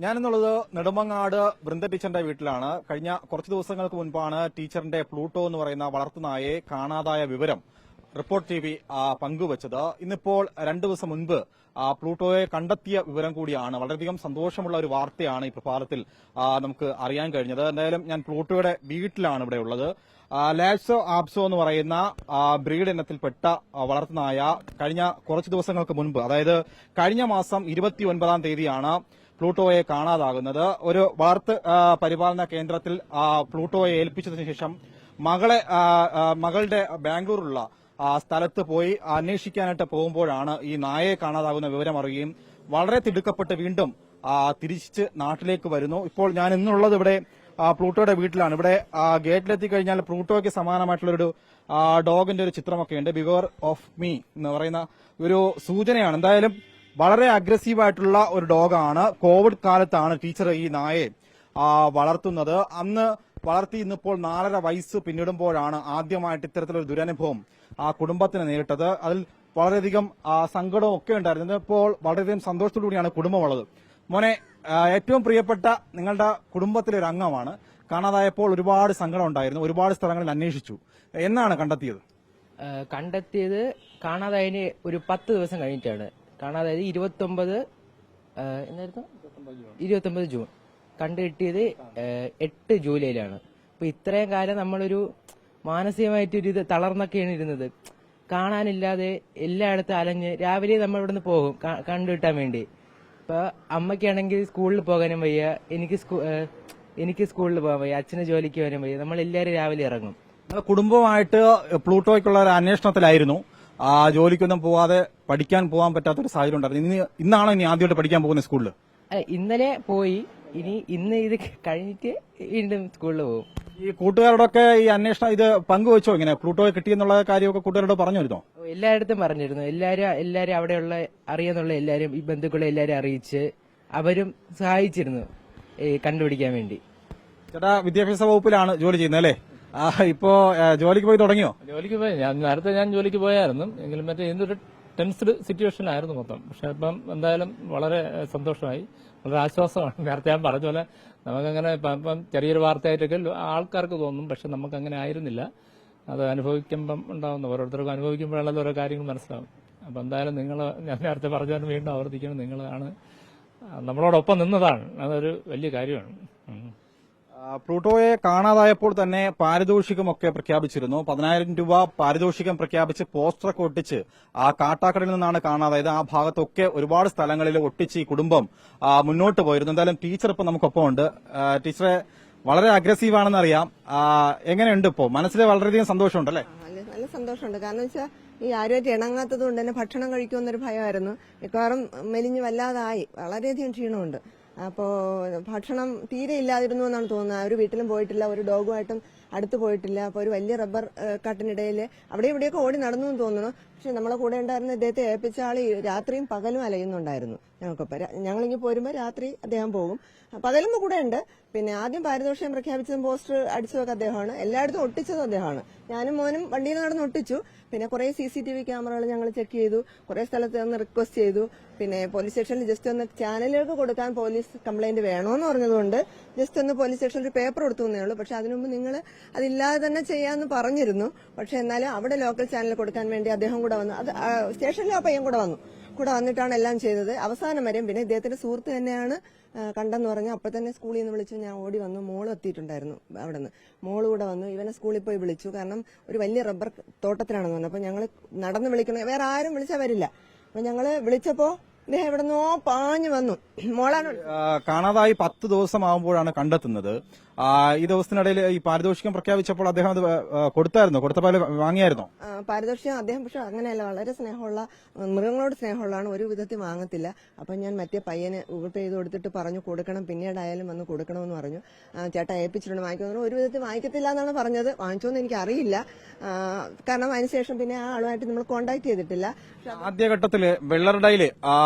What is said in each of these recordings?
ഞാനെന്നുള്ളത് നെടുമങ്ങാട് വൃന്ദ ടീച്ചറിന്റെ വീട്ടിലാണ്. കഴിഞ്ഞ കുറച്ച് ദിവസങ്ങൾക്ക് മുൻപാണ് ടീച്ചറിന്റെ പ്ലൂട്ടോ എന്ന് പറയുന്ന വളർത്തുനായെ കാണാതായ വിവരം റിപ്പോർട്ട് ടി വി പങ്കുവച്ചത്. ഇന്നിപ്പോൾ രണ്ടു ദിവസം മുൻപ് ആ, പ്ലൂട്ടോയെ കണ്ടെത്തിയ വിവരം കൂടിയാണ്. വളരെയധികം സന്തോഷമുള്ള ഒരു വാർത്തയാണ് ഈ പ്രഭാതത്തിൽ നമുക്ക് അറിയാൻ കഴിഞ്ഞത്. എന്തായാലും ഞാൻ പ്ലൂട്ടോയുടെ വീട്ടിലാണ് ഇവിടെ ഉള്ളത്. ലാപ്സോ ആപ്സോ എന്ന് പറയുന്ന ബ്രീഡ് ഇനത്തിൽപ്പെട്ട വളർത്തുനായ കഴിഞ്ഞ കുറച്ച് ദിവസങ്ങൾക്ക് മുൻപ് അതായത് കഴിഞ്ഞ മാസം ഇരുപത്തി ഒൻപതാം തീയതിയാണ് പ്ലൂട്ടോയെ കാണാതാകുന്നത്. ഒരു വളർത്ത് പരിപാലന കേന്ദ്രത്തിൽ പ്ലൂട്ടോയെ ഏൽപ്പിച്ചതിനു ശേഷം മകളെ മകളുടെ ബാംഗ്ലൂരിലുള്ള സ്ഥലത്ത് പോയി അന്വേഷിക്കാനായിട്ട് പോകുമ്പോഴാണ് ഈ നായയെ കാണാതാകുന്ന വിവരം അറിയുകയും വളരെ തിടുക്കപ്പെട്ട് വീണ്ടും തിരിച്ച് നാട്ടിലേക്ക് വരുന്നു. ഇപ്പോൾ ഞാൻ ഇന്നുള്ളത് ഇവിടെ പ്ലൂട്ടോയുടെ വീട്ടിലാണ്. ഇവിടെ ഗേറ്റിലെത്തി കഴിഞ്ഞാൽ പ്ലൂട്ടോയ്ക്ക് സമാനമായിട്ടുള്ളൊരു ഡോഗിന്റെ ഒരു ചിത്രമൊക്കെ ഉണ്ട്. ബിഗോർ ഓഫ് മീ എന്ന് പറയുന്ന ഒരു സൂചനയാണ്. എന്തായാലും വളരെ അഗ്രസീവ് ആയിട്ടുള്ള ഒരു ഡോഗാണ്. കോവിഡ് കാലത്താണ് ടീച്ചർ ഈ നായെ വളർത്തുന്നത്. അന്ന് വളർത്തി ഇന്നിപ്പോൾ നാലര വയസ്സ് പിന്നിടുമ്പോഴാണ് ആദ്യമായിട്ട് ഇത്തരത്തിലൊരു ദുരനുഭവം ആ കുടുംബത്തിന് നേരിട്ടത്. അതിൽ വളരെയധികം സങ്കടവും ഒക്കെ ഉണ്ടായിരുന്നു. ഇപ്പോൾ വളരെയധികം സന്തോഷത്തോടു കൂടിയാണ് കുടുംബമുള്ളത്. മോനെ ഏറ്റവും പ്രിയപ്പെട്ട നിങ്ങളുടെ കുടുംബത്തിലെ ഒരു അംഗമാണ്. കാണാതായപ്പോൾ ഒരുപാട് സങ്കടം ഉണ്ടായിരുന്നു. ഒരുപാട് സ്ഥലങ്ങളിൽ അന്വേഷിച്ചു. എന്നാണ് കണ്ടെത്തിയത്? കണ്ടെത്തിയത് കാണാതായതിന് ഒരു പത്ത് ദിവസം കഴിഞ്ഞിട്ടാണ്. കാണാതായത് ഇരുപത്തി ഒമ്പത് എന്നായിരുന്നു? ഇരുപത്തി ഒമ്പത് ജൂൺ. കണ്ടു കിട്ടിയത് എട്ട് ജൂലൈയിലാണ്. അപ്പൊ ഇത്രയും കാലം നമ്മളൊരു മാനസികമായിട്ടൊരു ഇത് തളർന്നൊക്കെയാണ് ഇരുന്നത്. കാണാനില്ലാതെ എല്ലായിടത്തും അലഞ്ഞ് രാവിലെ നമ്മൾ ഇവിടുന്ന് പോകും കണ്ടുകിട്ടാൻ വേണ്ടി. ഇപ്പൊ അമ്മയ്ക്കാണെങ്കിൽ സ്കൂളിൽ പോകാനും വയ്യ എനിക്ക് എനിക്ക് സ്കൂളിൽ പോകാൻ വയ്യ അച്ഛന് ജോലിക്ക് പോകാനും വയ്യ നമ്മൾ എല്ലാവരും രാവിലെ ഇറങ്ങും. കുടുംബമായിട്ട് പ്ലൂട്ടോയ്ക്കുള്ള ഒരു അന്വേഷണത്തിലായിരുന്നു. ആ ജോലിക്കൊന്നും പോവാതെ പഠിക്കാൻ പോകാൻ പറ്റാത്ത ഒരു സാഹചര്യം ഉണ്ടായിരുന്നു. ഇന്ന് ഇന്നാണോ ഇനി ആദ്യമായിട്ട് പഠിക്കാൻ പോകുന്നത് സ്കൂളിൽ അല്ല, ഇന്നലെ പോയി ഇനി ഇന്ന് ഇത് കഴിഞ്ഞിട്ട് വീണ്ടും സ്കൂളിൽ പോകും. ഈ കൂട്ടുകാരോടൊക്കെ ഈ അന്വേഷണം ഇത് പങ്കുവെച്ചോ ഇങ്ങനെ? പ്ലൂട്ടോ കിട്ടിയെന്നുള്ള കാര്യമൊക്കെ കൂട്ടുകാരോട് പറഞ്ഞിരുന്നോ? എല്ലായിടത്തും പറഞ്ഞിരുന്നു. എല്ലാരും എല്ലാരും അവിടെയുള്ള അറിയാന്നുള്ള എല്ലാരും ഈ ബന്ധുക്കളെ എല്ലാരും അറിയിച്ച് അവരും സഹായിച്ചിരുന്നു ഈ കണ്ടുപിടിക്കാൻ വേണ്ടി. ചേട്ടാ വിദ്യാഭ്യാസ വകുപ്പിലാണ് ജോലി ചെയ്യുന്നത് അല്ലേ? ആ, ഇപ്പോ ജോലിക്ക് പോയി തുടങ്ങിയോ? ജോലിക്ക് പോയി. ഞാൻ നേരത്തെ ഞാൻ ജോലിക്ക് പോയായിരുന്നു. എങ്കിലും മറ്റേ ഇതൊരു ടെൻസ്ഡ് സിറ്റുവേഷൻ ആയിരുന്നു മൊത്തം. പക്ഷെ ഇപ്പം എന്തായാലും വളരെ സന്തോഷമായി. വളരെ ആശ്വാസമാണ്. നേരത്തെ ഞാൻ പറഞ്ഞ പോലെ നമുക്കങ്ങനെ ഇപ്പം ചെറിയൊരു വാർത്തയായിട്ടൊക്കെ ആൾക്കാർക്ക് തോന്നും പക്ഷെ നമുക്ക് അങ്ങനെ ആയിരുന്നില്ല. അത് അനുഭവിക്കുമ്പം ഉണ്ടാവുന്ന ഓരോരുത്തർക്കും അനുഭവിക്കുമ്പോഴാണല്ലോ ഓരോ കാര്യങ്ങൾ മനസ്സിലാവും. അപ്പം എന്തായാലും നിങ്ങൾ ഞാൻ നേരത്തെ പറഞ്ഞാൽ വീണ്ടും ആവർത്തിക്കണം. നിങ്ങളാണ് നമ്മളോടൊപ്പം നിന്നതാണ്. അതൊരു വലിയ കാര്യമാണ്. പ്ലൂട്ടോയെ കാണാതായപ്പോൾ തന്നെ പാരിതോഷികമൊക്കെ പ്രഖ്യാപിച്ചിരുന്നു. പതിനായിരം രൂപ പാരിതോഷികം പ്രഖ്യാപിച്ച് പോസ്റ്ററൊക്കെ ഒട്ടിച്ച് ആ കാട്ടാക്കടയിൽ നിന്നാണ് കാണാതായത്. ആ ഭാഗത്തൊക്കെ ഒരുപാട് സ്ഥലങ്ങളിൽ ഒട്ടിച്ച് ഈ കുടുംബം മുന്നോട്ട് പോയിരുന്നു. എന്തായാലും ടീച്ചർ ഇപ്പൊ നമുക്കൊപ്പം ഉണ്ട്. ടീച്ചറെ വളരെ അഗ്രസീവ് ആണെന്ന് അറിയാം എങ്ങനെയുണ്ട് ഇപ്പോ? മനസ്സിൽ വളരെയധികം സന്തോഷമുണ്ടല്ലേ? അല്ലെ നല്ല സന്തോഷമുണ്ട്. കാരണം വെച്ചാൽ ഈ ആരുമായിട്ട് ഇണങ്ങാത്തത് കൊണ്ട് തന്നെ ഭക്ഷണം കഴിക്കുമെന്നൊരു ഭയമായിരുന്നു. മിക്കവാറും മെലിഞ്ഞ് വല്ലാതായി. വളരെയധികം ക്ഷീണമുണ്ട്. അപ്പോൾ ഭക്ഷണം തീരെ ഇല്ലാതിരുന്നു എന്നാണ് തോന്നുന്നത്. ഒരു വീട്ടിലും പോയിട്ടില്ല ഒരു ഡോഗുമായിട്ടും അടുത്ത് പോയിട്ടില്ല. അപ്പോൾ ഒരു വലിയ റബ്ബർ കട്ടിനിടയിൽ അവിടെ ഇവിടെയൊക്കെ ഓടി നടന്നു എന്ന് തോന്നുന്നു. പക്ഷെ നമ്മളെ കൂടെ ഉണ്ടായിരുന്ന ഇദ്ദേഹത്തെ ഏൽപ്പിച്ച ആൾ രാത്രിയും പകലും അലയുന്നുണ്ടായിരുന്നു ഞങ്ങൾക്കൊപ്പം. ഞങ്ങളിങ്ങി പോരുമ്പോൾ രാത്രി അദ്ദേഹം പോകും. പകലും കൂടെ ഉണ്ട്. പിന്നെ ആദ്യം പാരിതോഷികം പ്രഖ്യാപിച്ചതും പോസ്റ്റർ അടിച്ചതൊക്കെ അദ്ദേഹമാണ്. എല്ലായിടത്തും ഒട്ടിച്ചതും അദ്ദേഹമാണ്. ഞാനും മോനും വണ്ടിയിൽ നിന്ന് നടന്ന് ഒട്ടിച്ചു. പിന്നെ കുറെ സി സി ടി വി ക്യാമറകൾ ഞങ്ങൾ ചെക്ക് ചെയ്തു. കുറെ സ്ഥലത്ത് ഒന്ന് റിക്വസ്റ്റ് ചെയ്തു. പിന്നെ പോലീസ് സ്റ്റേഷനിൽ ജസ്റ്റ് ഒന്ന് ചാനലുകൾക്ക് കൊടുക്കാൻ പോലീസ് കംപ്ലൈന്റ് വേണമെന്ന് പറഞ്ഞതുകൊണ്ട് ജസ്റ്റ് ഒന്ന് പോലീസ് സ്റ്റേഷനിൽ ഒരു പേപ്പർ കൊടുത്തു എന്നേ ഉള്ളൂ. പക്ഷെ അതിനുമുമ്പ് നിങ്ങൾ അതില്ലാതെ തന്നെ ചെയ്യാമെന്ന് പറഞ്ഞിരുന്നു. പക്ഷെ എന്നാലും അവിടെ ലോക്കൽ ചാനൽ കൊടുക്കാൻ വേണ്ടി അദ്ദേഹം കൂടെ വന്നു. അത് ആ, സ്റ്റേഷനിൽ ആ പയ്യൻ കൂടെ വന്നു. കൂടെ വന്നിട്ടാണ് എല്ലാം ചെയ്തത്. അവസാനം വരെയും പിന്നെ ഇദ്ദേഹത്തിന്റെ സുഹൃത്ത് തന്നെയാണ് കണ്ടെന്ന് പറഞ്ഞ് അപ്പോൾ തന്നെ സ്കൂളിൽ നിന്ന് വിളിച്ചു ഞാൻ ഓടി വന്നു. മോൾ എത്തിയിട്ടുണ്ടായിരുന്നു അവിടെ നിന്ന് മോൾ കൂടെ വന്നു. ഇവനെ സ്കൂളിൽ പോയി വിളിച്ചു. കാരണം ഒരു വലിയ റബ്ബർ തോട്ടത്തിലാണെന്ന് പറഞ്ഞു. അപ്പോൾ ഞങ്ങൾ നടന്ന് വിളിക്കണം വേറെ ആരും വിളിച്ചാൽ വരില്ല അപ്പൊ ഞങ്ങൾ വിളിച്ചപ്പോൾ ഇദ്ദേഹം എവിടെന്നോ പാഞ്ഞു വന്നു. മോളാണ്. കാണാതായി പത്ത് ദിവസമാകുമ്പോഴാണ് കണ്ടെത്തുന്നത്. ഈ ദിവസത്തിനിടയിൽ ഈ പാരിതോഷികം പ്രഖ്യാപിച്ചപ്പോൾ അദ്ദേഹം അത് കൊടുത്തായിരുന്നു? കൊടുത്ത കൊടുത്തപ്പോൾ വാങ്ങിയായിരുന്നു? പാരിതോഷികം അദ്ദേഹം പക്ഷെ അങ്ങനെയല്ല വളരെ സ്നേഹമുള്ള മൃഗങ്ങളോട് സ്നേഹമുള്ളതാണ് ഒരു വിധത്തിൽ വാങ്ങത്തില്ല. അപ്പം ഞാൻ മറ്റേ പയ്യനെ ഗൂഗിൾ പേ ചെയ്ത് കൊടുത്തിട്ട് പറഞ്ഞു കൊടുക്കണം പിന്നീടായാലും വന്ന് കൊടുക്കണമെന്ന് പറഞ്ഞു. ചേട്ടാ ഏൽപ്പിച്ചിട്ടുണ്ട് വാങ്ങിക്കുന്നു ഒരു വിധത്തിൽ വാങ്ങിക്കത്തില്ല എന്നാണ് പറഞ്ഞത്. വാങ്ങിച്ചോന്ന് എനിക്ക് അറിയില്ല കാരണം അതിനുശേഷം പിന്നെ ആ ആളുമായിട്ട് നമ്മൾ കോണ്ടാക്ട് ചെയ്തിട്ടില്ല. ആദ്യഘട്ടത്തിൽ വെള്ളറടയിൽ ആ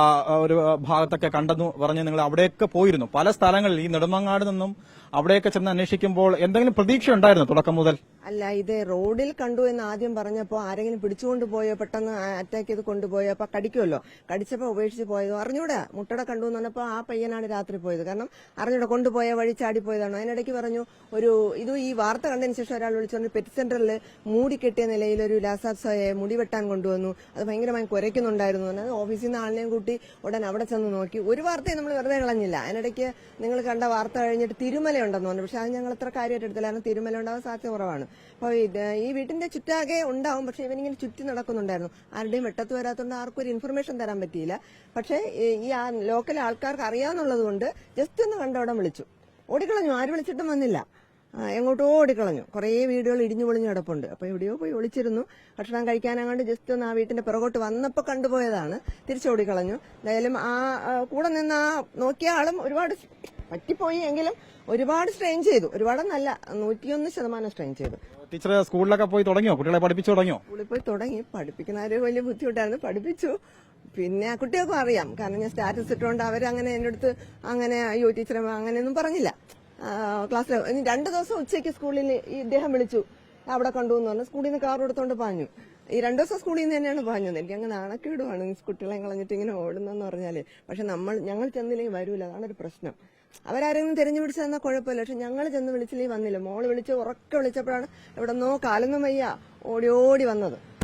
ഒരു ഭാഗത്തൊക്കെ കണ്ടെന്ന് പറഞ്ഞ് നിങ്ങൾ അവിടെയൊക്കെ പോയിരുന്നു. പല സ്ഥലങ്ങളിൽ ഈ നെടുമങ്ങാട് നിന്നും അവിടെയൊക്കെ ചെന്ന് അന്വേഷിക്കുമ്പോൾ എന്തെങ്കിലും പ്രതീക്ഷ ഉണ്ടായിരുന്നു തുടക്കം മുതൽ? അല്ല ഇത് റോഡിൽ കണ്ടു എന്ന് ആദ്യം പറഞ്ഞപ്പോൾ ആരെങ്കിലും പിടിച്ചുകൊണ്ട് പോയോ പെട്ടെന്ന് അറ്റാക്ക് ചെയ്ത് കൊണ്ടുപോയോ അപ്പൊ കടിക്കുമല്ലോ കടിച്ചപ്പോൾ ഉപേക്ഷിച്ച് പോയതോ. അറിഞ്ഞൂടാ മുട്ടട കണ്ടു എന്ന് പറഞ്ഞപ്പോൾ ആ പയ്യനാണ് രാത്രി പോയത്. കാരണം അറിഞ്ഞൂടെ കൊണ്ടുപോയ വഴി ചാടി പോയതാണോ? അതിനിടയ്ക്ക് പറഞ്ഞു ഒരു ഇത് ഈ വാർത്ത കണ്ടതിന് ശേഷം ഒരാൾ വിളിച്ചുകൊണ്ട് പെറ്റ് സെന്ററിൽ മൂടി കെട്ടിയ നിലയിൽ ഒരു ലാസാപ്സയെ മുടി വെട്ടാൻ കൊണ്ടുവന്നു. അത് ഭയങ്കരമായി കുരയ്ക്കുന്നുണ്ടായിരുന്നു. ഓഫീസിൽ നിന്ന് ആളിനെയും കൂട്ടി ഉടൻ അവിടെ ചെന്ന് നോക്കി. ഒരു വാർത്തയും നമ്മൾ വെറുതെ കളഞ്ഞില്ല. അതിനിടയ്ക്ക് നിങ്ങൾ കണ്ട വാർത്ത കഴിഞ്ഞിട്ട് തിരുമല ഉണ്ടെന്ന് പറഞ്ഞു. പക്ഷെ അത് ഞങ്ങൾ അത്ര കാര്യമായിട്ട് എടുത്തില്ല. കാരണം തിരുമല ഉണ്ടാവാൻ സാധ്യത കുറവാണ്. അപ്പോൾ ഈ വീട്ടിന്റെ ചുറ്റാകെ ഉണ്ടാവും. പക്ഷെ ഇവനിങ്ങനെ ചുറ്റി നടക്കുന്നുണ്ടായിരുന്നു. ആരുടെയും വെട്ടത്ത് വരാത്തതുകൊണ്ട് ആർക്കും ഒരു ഇൻഫർമേഷൻ തരാൻ പറ്റിയില്ല. പക്ഷേ ഈ- ആ ലോക്കൽ ആൾക്കാർക്ക് അറിയാന്നുള്ളത് കൊണ്ട് ജസ്റ്റ് ഒന്ന് കണ്ടവിടം വിളിച്ചു. ഓടിക്കളഞ്ഞു. ആര് വിളിച്ചിട്ടും വന്നില്ല. എങ്ങോട്ടോ ഓടിക്കളഞ്ഞു. കുറേ വീടുകൾ ഇടിഞ്ഞു പൊളിഞ്ഞു കിടപ്പുണ്ട്. അപ്പോൾ എവിടെയോ പോയി ഒളിച്ചിരുന്നു. ഭക്ഷണം കഴിക്കാനങ്ങാണ്ട് ജസ്റ്റ് ഒന്ന് ആ വീട്ടിന്റെ പുറകോട്ട് വന്നപ്പോൾ കണ്ടുപോയതാണ്. തിരിച്ചോടിക്കളഞ്ഞു എന്തായാലും ആ കൂടെ നിന്ന് ആ നോക്കിയ ആളും ഒരുപാട് പറ്റിപ്പോയി എങ്കിലും ഒരുപാട് സ്ട്രെയിൻ ചെയ്തു. ഒരുപാടെന്നല്ല നൂറ്റിയൊന്ന് ശതമാനം സ്ട്രെയിൻ ചെയ്തു. ടീച്ചർ സ്കൂളിലൊക്കെ പോയി തുടങ്ങിയോ? കുട്ടികളെ പഠിപ്പിച്ചു തുടങ്ങിയോ? സ്കൂളിൽ പോയി തുടങ്ങി. പഠിപ്പിക്കുന്ന ഒരു വലിയ ബുദ്ധിമുട്ടായിരുന്നു. പഠിപ്പിച്ചു. പിന്നെ കുട്ടികൾക്കും അറിയാം. കാരണം ഞാൻ സ്റ്റാറ്റസ് ഇട്ടുകൊണ്ട് അവരങ്ങനെ എന്റെ അടുത്ത് അങ്ങനെ അയ്യോ ടീച്ചറെ അങ്ങനെയൊന്നും പറഞ്ഞില്ല. ക്ലാസ്സിൽ ഇനി രണ്ട് ദിവസം ഉച്ചയ്ക്ക് സ്കൂളിൽ ഇദ്ദേഹം വിളിച്ചു. അവിടെ കണ്ടു എന്ന് പറഞ്ഞു. സ്കൂളിൽ നിന്ന് കാർ എടുത്തോണ്ട് പാഞ്ഞു. ഈ രണ്ടു ദിവസം സ്കൂളിൽ നിന്ന് തന്നെയാണ് പാഞ്ഞത് എനിക്ക് അങ്ങ് നാണക്കേടുമാണ് കുട്ടികളെ കളഞ്ഞിട്ട് ഇങ്ങനെ ഓടുന്നെന്ന് പറഞ്ഞാൽ. പക്ഷെ നമ്മൾ ഞങ്ങൾ ചെന്നില്ലെങ്കിൽ വരൂല. അതാണ് ഒരു പ്രശ്നം. അവരാരെങ്കിലും തിരഞ്ഞു പിടിച്ചു തന്നാൽ കുഴപ്പമില്ല. പക്ഷെ ഞങ്ങൾ ചെന്ന് വിളിച്ചില്ലെങ്കിൽ വന്നില്ല. മോൾ വിളിച്ച് ഉറക്കെ വിളിച്ചപ്പോഴാണ് എവിടെന്നോ കാലൊന്നും വയ്യ. ഓടി ഓടി വന്നത്.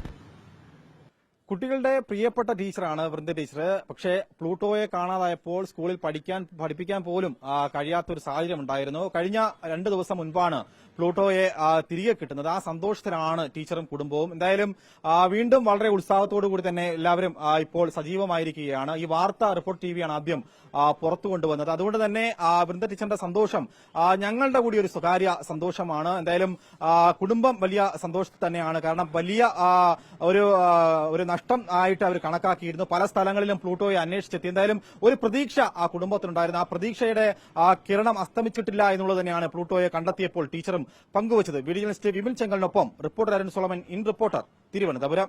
കുട്ടികളുടെ പ്രിയപ്പെട്ട ടീച്ചറാണ് വൃന്ദ ടീച്ചർ പക്ഷേ പ്ലൂട്ടോയെ കാണാതായപ്പോൾ സ്കൂളിൽ പഠിക്കാൻ പഠിപ്പിക്കാൻ പോലും കഴിയാത്തൊരു സാഹചര്യം ഉണ്ടായിരുന്നു. കഴിഞ്ഞ രണ്ട് ദിവസം മുൻപാണ് പ്ലൂട്ടോയെ തിരികെ കിട്ടുന്നത്. ആ സന്തോഷത്തിലാണ് ടീച്ചറും കുടുംബവും. എന്തായാലും വീണ്ടും വളരെ ഉത്സാഹത്തോടു കൂടി തന്നെ എല്ലാവരും ഇപ്പോൾ സജീവമായിരിക്കുകയാണ്. ഈ വാർത്ത റിപ്പോർട്ട് ടി വിയാണ് ആദ്യം പുറത്തു കൊണ്ടുവന്നത്. അതുകൊണ്ട് തന്നെ വൃന്ദ ടീച്ചറിന്റെ സന്തോഷം ഞങ്ങളുടെ കൂടി ഒരു സ്വകാര്യ സന്തോഷമാണ്. എന്തായാലും കുടുംബം വലിയ സന്തോഷത്തിൽ തന്നെയാണ്. കാരണം വലിയ ഒരു ഒരു നഷ്ടം ആയിട്ട് അവർ കണക്കാക്കിയിരുന്നു. പല സ്ഥലങ്ങളിലും പ്ലൂട്ടോയെ അന്വേഷിച്ചെത്തി. എന്തായാലും ഒരു പ്രതീക്ഷ ആ കുടുംബത്തിനുണ്ടായിരുന്നു. ആ പ്രതീക്ഷയുടെ ആ കിരണം അസ്തമിച്ചിട്ടില്ല എന്നുള്ളത് തന്നെയാണ് പ്ലൂട്ടോയെ കണ്ടെത്തിയപ്പോൾ ടീച്ചറും പങ്കുവച്ചത്. Video journalist Vipin ചെങ്കലിനൊപ്പം reporter Arun Solomon in reporter Thiruvananthapuram.